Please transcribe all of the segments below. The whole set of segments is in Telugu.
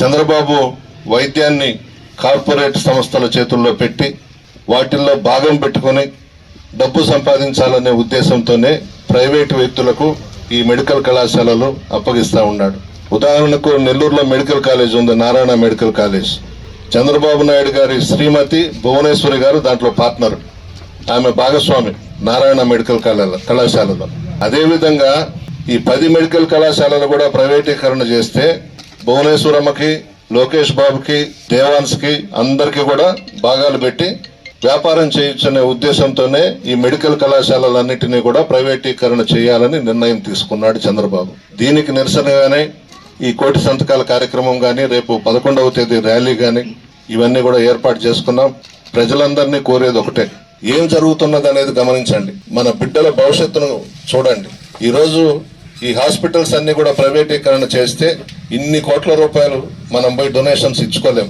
చంద్రబాబు వైద్యాన్ని కార్పొరేట్ సంస్థల చేతుల్లో పెట్టి వాటిల్లో భాగం పెట్టుకొని డబ్బు సంపాదించాలనే ఉద్దేశంతోనే ప్రైవేటు వ్యక్తులకు ఈ మెడికల్ కళాశాలలు అప్పగిస్తూ ఉన్నాడు. ఉదాహరణకు నెల్లూరులో మెడికల్ కాలేజ్ ఉంది నారాయణ మెడికల్ కాలేజ్. చంద్రబాబు నాయుడు గారి శ్రీమతి భువనేశ్వరి గారు దాంట్లో పార్ట్నర్. ఆమె భాగస్వామి నారాయణ మెడికల్ కళాల కళాశాలలో. అదేవిధంగా ఈ పది మెడికల్ కళాశాలలు కూడా ప్రైవేటీకరణ చేస్తే భువనేశ్వరమ్మకి లోకేష్ బాబుకి దేవాన్స్కి అందరికీ కూడా భాగాలు పెట్టి వ్యాపారం చేయొచ్చనే ఉద్దేశంతోనే ఈ మెడికల్ కళాశాలలన్నింటినీ కూడా ప్రైవేటీకరణ చేయాలని నిర్ణయం తీసుకున్నాడు చంద్రబాబు. దీనికి నిరసనగానే ఈ కోటి సంతకాల కార్యక్రమం కానీ రేపు పదకొండవ తేదీ ర్యాలీ కానీ ఇవన్నీ కూడా ఏర్పాటు చేసుకున్నాం. ప్రజలందరినీ కోరేది ఒకటే. ఏం జరుగుతున్నది అనేది గమనించండి. మన బిడ్డల భవిష్యత్తును చూడండి. ఈరోజు ఈ హాస్పిటల్స్ అన్ని కూడా ప్రైవేటీకరణ చేస్తే ఇన్ని కోట్ల రూపాయలు మనం పోయి డొనేషన్స్ ఇచ్చుకోలేం.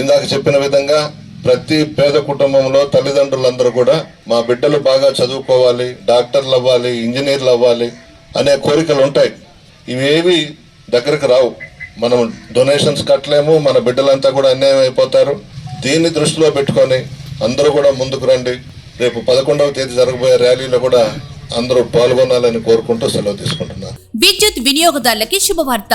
ఇందాక చెప్పిన విధంగా ప్రతి పేద కుటుంబంలో తల్లిదండ్రులందరూ కూడా మా బిడ్డలు బాగా చదువుకోవాలి డాక్టర్లు అవ్వాలి ఇంజనీర్లు అవ్వాలి అనే కోరికలు ఉంటాయి. ఇవేవి దగ్గరకు రావు. మనం డొనేషన్స్ కట్టలేము మన బిడ్డలంతా కూడా అన్యాయం అయిపోతారు. దీన్ని దృష్టిలో పెట్టుకొని అందరూ కూడా ముందుకు రండి. రేపు పదకొండవ తేదీ జరగబోయే ర్యాలీలో కూడా అందరూ పాల్గొనాలని కోరుకుంటూ సెలవు తీసుకుంటున్నారు విద్యుత్ వినియోగదారులకి శుభవార్త.